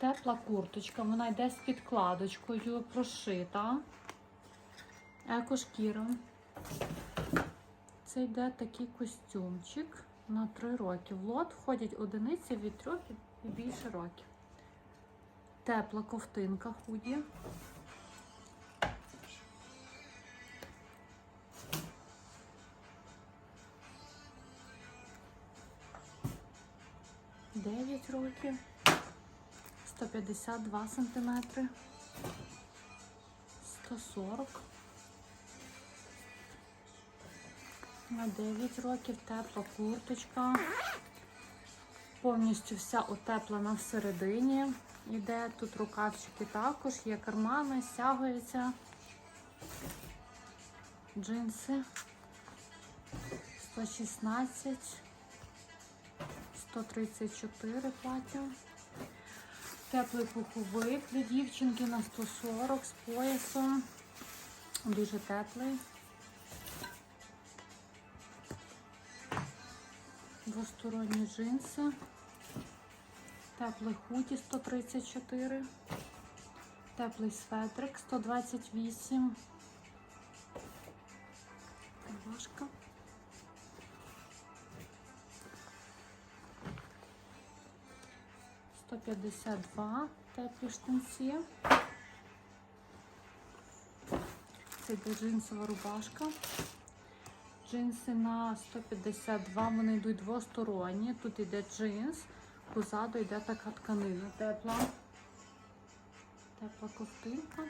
Тепла курточка, вона йде з підкладочкою, прошита. Екошкіра. Це йде такий костюмчик на 3 роки. В лот входять одиниці від 3 і більше років. Тепла ковтинка худі. Дев'ять років. 152 сантиметри. 140. На 9 років тепла курточка. Повністю вся утеплена всередині. Іде тут рукавчики також, є кармани, стягується. Джинси 116, 134 плаття. Теплий пуховик для дівчинки на 140 з поясом. Дуже теплий. Двосторонні джинси. Теплий хуті 134. Теплий светрик 128. Важка. 152 теплі штанці. Це йде джинсова рубашка. Джинси на 152, вони йдуть двосторонні. Тут йде джинс, позаду йде така тканина тепла, тепла ковтинка.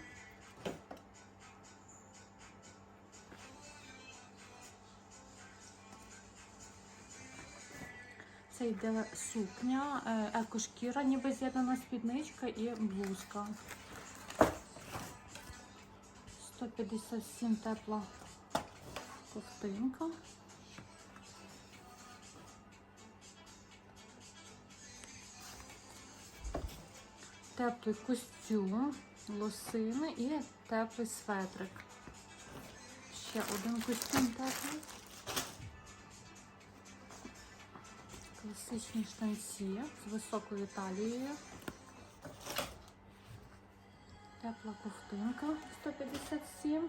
Це йде сукня, е, екошкіра, ніби з'єднана спідничка і блузка. 157 тепла ковтинка. Теплий костюм, лосини і теплий светрик. Ще один костюм теплий. Класичні штанці з високою талією. Тепла ковтинка 157.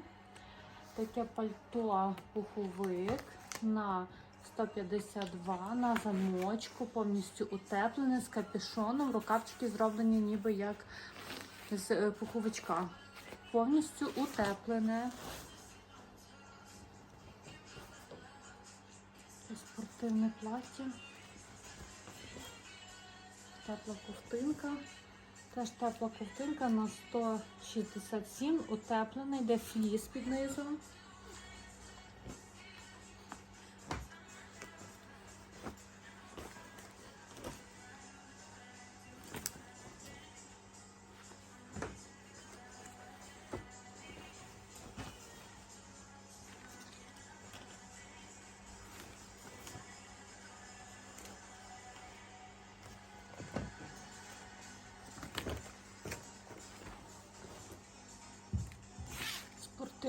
Таке пальто пуховик на 152 на замочку, повністю утеплене з капюшоном. Рукавчики зроблені ніби як з е, пуховичка. Повністю утеплене. Це спортивне плаття. Тепла ковтинка. Теж тепла ковтинка на 167, утеплений, де фліс під низом.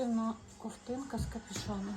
Спортивна ковтинка з капюшоном.